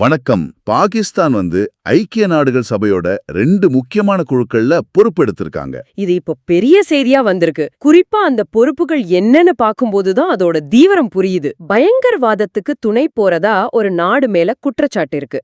வணக்கம். பாகிஸ்தான் வந்து ஐக்கிய நாடுகள் சபையோட ரெண்டு முக்கியமான குழுக்கள்ல பொறுப்பெடுத்திருக்காங்க. இது இப்போ பெரிய செய்தியா வந்திருக்கு. குறிப்பா அந்த பொறுப்புகள் என்னன்னு பாக்கும்போதுதான் அதோட தீவிரம் புரியுது. பயங்கரவாதத்துக்கு துணை போறதா ஒரு நாடு மேல குற்றச்சாட்டு இருக்கு.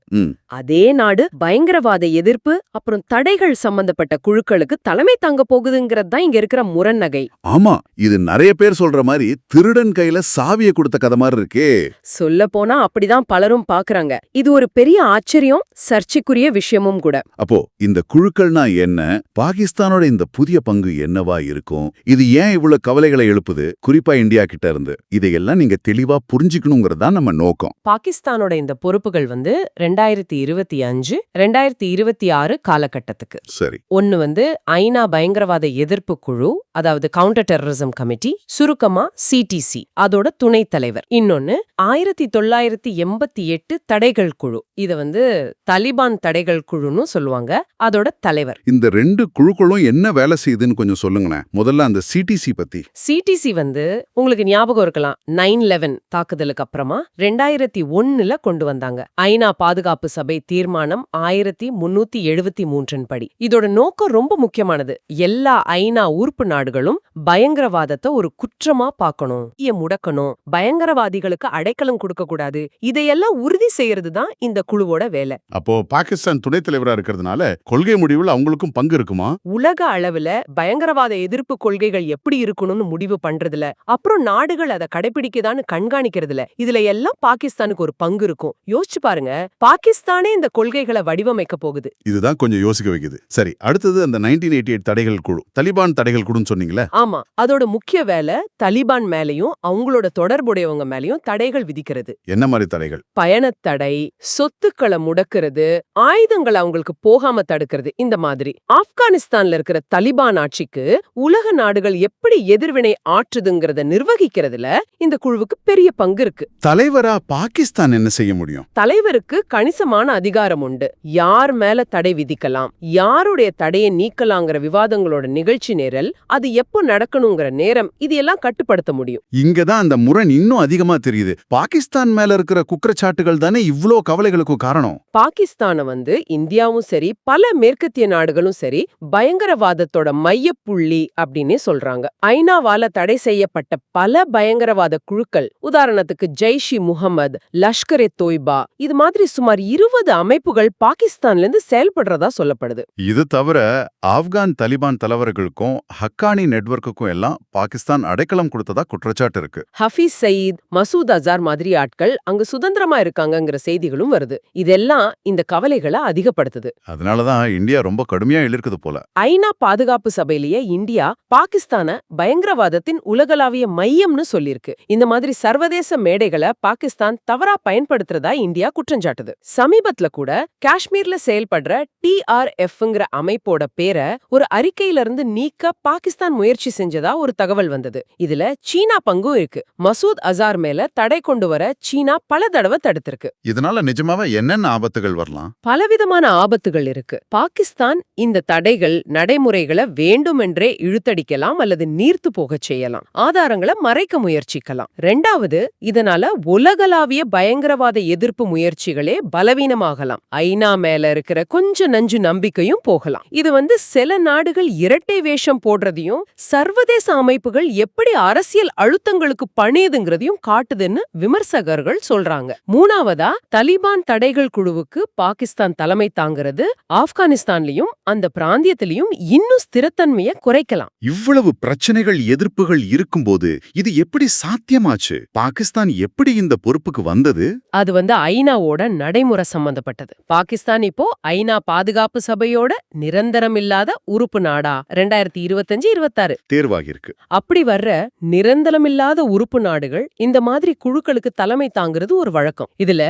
அதே நாடு பயங்கரவாத எதிர்ப்பு அப்புறம் தடைகள் சம்பந்தப்பட்ட குழுக்களுக்கு தலைமை தாங்க போகுதுங்கிறது தான் இங்க இருக்கிற முரண்நகை ஆமா இது நிறைய பேர் சொல்ற மாதிரி திருடன் கையில சாவியை கொடுத்த கதை மாதிரி இருக்கே. சொல்ல போனா அப்படிதான் பலரும் பாக்குறாங்க இது ஒரு பெரிய ஆச்சரியம் சர்ச்சைக்குரிய விஷயமும் கூட. அப்போ இந்த குழுக்கள்னா என்ன? பாகிஸ்தானோட இந்த புதிய பங்கு என்னவா இருக்கும்? இது ஏன் இவ்வளவு கவலைகளை எழுப்புது? குறிப்பா இந்தியா கிட்ட இருந்து. இதையெல்லாம் நீங்க தெளிவா புரிஞ்சுக்கணுங்கிறது தான் நம்ம நோக்கம். பாகிஸ்தானோட இந்த பொறுப்புகள் வந்து ரெண்டாயிரத்தி இருபத்தி அஞ்சு ரெண்டாயிரத்தி இருபத்தி ஆறு காலகட்டத்துக்கு. சரி. ஒன்னு வந்து ஐநா பயங்கரவாத எதிர்ப்பு குழு அதாவது கவுண்டர் டெரரிசம் கமிட்டி சுருக்கமா சிடிசி அதோட துணைத் தலைவர். இன்னொன்னு ஆயிரத்தி தொள்ளாயிரத்தி எண்பத்தி எட்டு தடைகள் குழு. இத வந்து தலிபான் தடைகள் குழுன்னு சொல்லுவாங்க. அதோட தலைவர். இந்த ரெண்டு குழுக்களும் என்ன வேலை செய்யுதுன்னு கொஞ்சம் சொல்லுங்களேன். முதல்ல அந்த சிடிசி பத்தி. சிடிசி வந்து உங்களுக்கு ஞாபகம் இருக்கலாம். நைன் லெவன் தாக்குதலுக்கு அப்புறமா ரெண்டாயிரத்தி ஒன்னுல கொண்டு வந்தாங்க. ஐநா பாதுகாப்பு சபை தீர்மானம் ஆயிரத்தி முன்னூத்தி எழுபத்தி மூன்றின் படி இதோட நோக்கம் ரொம்ப முக்கியமானது. எல்லா ஐநா உறுப்பு நாடுகளும் பயங்கரவாதத்தை ஒரு குற்றமா பார்க்கணும். முடக்கணும். பயங்கரவாதிகளுக்கு அடைக்கலம் கொடுக்க கூடாது இதையெல்லாம் உறுதி செய்யறது தான் இந்த குழுவோட வேலை. அப்போ பாகிஸ்தான் துணைத் தலைவரா இருக்கிறதுனால கொள்கை முடிவில் அவங்களுக்கும் பங்கு இருக்குமா? உலக அளவுல பயங்கரவாத எதிர்ப்பு கொள்கைகள் எப்படி இருக்கணும்னு முடிவு பண்றதுல அப்புறம் நாடுகள் அதை கடைபிடிக்குதான்னு கண்காணிக்கிறதுல இதுல எல்லாம் பாகிஸ்தானுக்கு ஒரு பங்கு இருக்கும். யோசிச்சு பாருங்க பாகிஸ்தானே இந்த கொள்கைகளை வடிவமைக்க போகுது. இதுதான் கொஞ்சம் யோசிக்க வைக்குது. சரி அடுத்தது அந்த நைன்டீன் எயிட்டி எயிட் தடைகள் குழு தலிபான் தடைகள் குழுன்னு சொன்னீங்களே? ஆமா அதோட முக்கிய வேலை தலிபான் மேலயும் அவங்களோட தொடர்புடையவங்க மேலயும் தடைகள் விதிக்கிறது. என்ன மாதிரி தடைகள்? பயணத்தடை சொத்துக்களை முடக்கிறது ஆயுதங்களை அவங்களுக்கு போகாம தடுக்கிறது இந்த மாதிரி. ஆப்கானிஸ்தான்ல இருக்கிற தலிபான் ஆட்சிக்கு உலக நாடுகள் எப்படி எதிர்வினை ஆற்றுதுங்கிறத நிர்வகிக்கிறதுல இந்த குழுவுக்கு பெரிய பங்கு இருக்கு. தலைவரா பாகிஸ்தான் என்ன செய்ய முடியும்? தலைவருக்கு கணிசமான அதிகாரம் உண்டு. யார் மேல தடை விதிக்கலாம் யாருடைய தடையை நீக்கலாங்கிற விவாதங்களோட நிகழ்ச்சி நேரல் அது எப்போ நடக்கணுங்கிற நேரம் இது எல்லாம் கட்டுப்படுத்த முடியும். இங்கதான் அந்த முரண் இன்னும் அதிகமா தெரியுது. பாகிஸ்தான் மேல இருக்கிற குற்றச்சாட்டுகள் தானே இவ்ளோ கவலைகளுக்கு காரணம்? பாகிஸ்தானை வந்து இந்தியாவும் சரி பல மேற்கத்திய நாடுகளும் சரி பயங்கரவாதத்தோட மையப்புள்ளி அப்படின்னே சொல்றாங்க. ஐநாவால தடை செய்யப்பட்ட பல பயங்கரவாத குழுக்கள் உதாரணத்துக்கு ஜெய்ஷ் இ முகமது லஷ்கர் எ தொய்பா இது மாதிரி சுமார் இருபது அமைப்புகள் பாகிஸ்தான்ல இருந்து செயல்படுறதா சொல்லப்படுது. இது தவிர ஆப்கான் தலிபான் தலைவர்களுக்கும் ஹக்கானி நெட்வொர்க்குக்கும் எல்லாம் பாகிஸ்தான் அடைக்கலம் கொடுத்ததா குற்றச்சாட்டு இருக்கு. ஹஃபீஸ் சயீத் மசூத் அசார் மாதிரி ஆட்கள் அங்க சுதந்திரமா இருக்காங்கங்கிற செய்திகளும் வருது. இதெல்லாம் இந்த கவலைகளை அதிகப்படுத்துது. அதனாலதான் இந்தியா ரொம்ப கடுமையா இழுக்குது போல. ஐநா பாதுகாப்பு சபையிலேயே இந்தியா பாகிஸ்தான பயங்கரவாதத்தின் உலகளாவிய மையம்னு சொல்லிருக்கு இந்த மாதிரி சர்வதேச மேடைகளை பாகிஸ்தான் தவறா பயன்படுத்துறதா இந்தியா குற்றஞ்சாட்டுது சமீபத்துல கூட காஷ்மீர்ல செயல்படுற டிஆர்எஃப்ங்கிற அமைப்போட பேரை ஒரு அறிக்கையில இருந்து நீக்க பாகிஸ்தான் முயற்சி செஞ்சதா ஒரு தகவல் வந்தது. இதுல சீனா பங்கும் இருக்கு. மசூத் அசார் மேல தடை கொண்டு வர சீனா பல தடவை தடுத்திருக்கு. இதனால நிஜமாவே என்னென்ன ஆபத்துகள் வரலாம்? பலவிதமான ஆபத்துகள் இருக்கு. பாகிஸ்தான் இந்த தடைகள் நடைமுறைகளை வேண்டுமென்றே இழுத்தடிக்கலாம் அல்லது நீர்த்து போகச் செய்யலாம். ஆதாரங்களை மறைக்க முயற்சிக்கலாம். ரெண்டாவது இதனால உலகளாவிய பயங்கரவாத எதிர்ப்பு முயற்சிகளே பலவீனமாகலாம். ஐநா மேல இருக்கிற கொஞ்ச நஞ்சு நம்பிக்கையும் போகலாம். இது வந்து சில நாடுகள் இரட்டை வேஷம் போடுறதையும் சர்வதேச அமைப்புகள் எப்படி அரசியல் அழுத்தங்களுக்கு பணியுதுங்கிறதையும் காட்டுதுன்னு விமர்சகர்கள் சொல்றாங்க. மூணாவதா தலிபான் தடைகள் குழுவுக்கு பாகிஸ்தான் தலைமை தாங்கிறது ஆப்கானிஸ்தான்லயும் அந்த பிராந்தியத்திலயும் இன்னும் ஸ்திரத்தன்மைய குறைக்கலாம். இவ்வளவு பிரச்சனைகள் எதிர்ப்புகள் இருக்கும்போது இது எப்படி சாத்தியமாச்சு? பாகிஸ்தான் எப்படி இந்த பொறுப்புக்கு வந்தது? அது வந்து ஐநாவோட நடைமுறை சம்பந்தப்பட்டது. பாகிஸ்தான் இப்போ ஐநா பாதுகாப்பு சபையோட நிரந்தரமில்லாத உறுப்பு நாடா? ரெண்டாயிரத்தி இருபத்தஞ்சு இருபத்தாறு. தேர்வாகியிருக்கு. அப்படி வர்ற நிரந்தரமில்லாத உறுப்பு நாடுகள் இந்த மாதிரி குழுக்களுக்கு தலைமை தாங்கிறது ஒரு வழக்கம். இதுல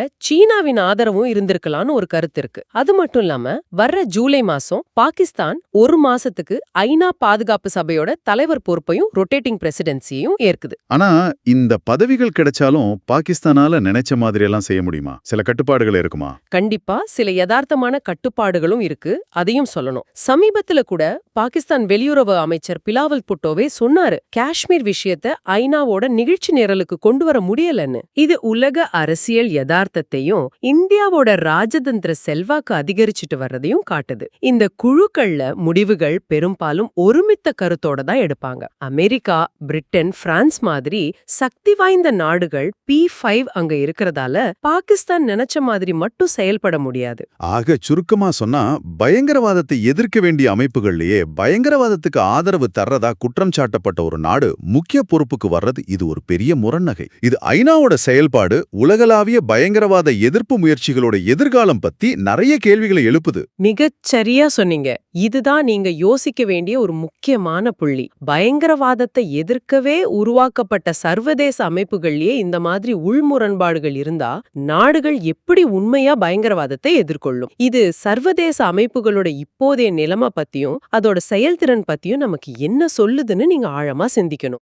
சீனாவின் ஆதரவும் இருந்திருக்கலாம்னு ஒரு கருத்து இருக்கு. அது மட்டும் இல்லாம வர்ற ஜூலை மாசம் பாகிஸ்தான் ஒரு மாசத்துக்கு ஐநா பாதுகாப்பு சபையோட தலைவர் பொறுப்பையும் ரொட்டேட்டிங் பிரசிடென்சியையும் ஏற்குது. ஆனா இந்த பதவிகள் கிடைச்சாலும் பாகிஸ்தானால நினைச்ச மாதிரி எல்லாம் செய்ய முடியுமா? சில கட்டுப்பாடுகள் இருக்குமா? கண்டிப்பா சில யதார்த்தமான கட்டுப்பாடுகளும் இருக்கு. அதையும் சொல்லணும். சமீபத்துல கூட பாகிஸ்தான் வெளியுறவு அமைச்சர் பிலாவல் புட்டோவே சொன்னாரு காஷ்மீர் விஷயத்த ஐநாவோட நிகழ்ச்சி நிரலுக்கு கொண்டு வர முடியலன்னு. இது உலக அரசியல் யதார்த்தத்தையும் வர்றதையும் இந்தியாவோட ராஜதந்திர செல்வாக்கு அதிகரிச்சுட்டு வர்றதையும் காட்டுது. இந்த குழுக்கள்ல முடிவுகள் பெரும்பாலும் ஒருமித்த கருத்தோட தான் எடுப்பாங்க. அமெரிக்கா பிரிட்டன் பிரான்ஸ் மாதிரி சக்தி வாய்ந்த நாடுகள் பி ஃபைவ் அங்க இருக்கிறதால பாகிஸ்தான் நினைச்ச மாதிரி மட்டும் செயல்பட முடியாது. ஆக சுருக்கமா சொன்னா பயங்கரவாதத்தை எதிர்க்க வேண்டிய அமைப்புகள்லயே பயங்கரவாதத்துக்கு ஆதரவு தர்றதா குற்றம் சாட்டப்பட்ட ஒரு நாடு முக்கிய பொறுப்புக்கு வர்றது இது ஒரு பெரிய முரண்நகை இது ஐநாவோட செயல்பாடு உலகளாவிய பயங்கரவாத எதிர்ப்பு முயற்சிகளோட எதிர்காலம் பத்தி நிறைய கேள்விகளை எழுப்புது. மிகச் சரியா சொன்னீங்க. இதுதான் நீங்க யோசிக்க வேண்டிய ஒரு முக்கியமான புள்ளி. பயங்கரவாதத்தை எதிர்க்கவே உருவாக்கப்பட்ட சர்வதேச அமைப்புகள்லயே இந்த மாதிரி உள்முரண்பாடுகள் இருந்தா நாடுகள் எப்படி உண்மையா பயங்கரவாதத்தை எதிர்கொள்ளும்? இது சர்வதேச அமைப்புகளோட இப்போதைய நிலைமை பத்தியும் அதோட செயல்திறன் பத்தியும் நமக்கு என்ன சொல்லுதுன்னு நீங்க ஆழமா சிந்திக்கணும்.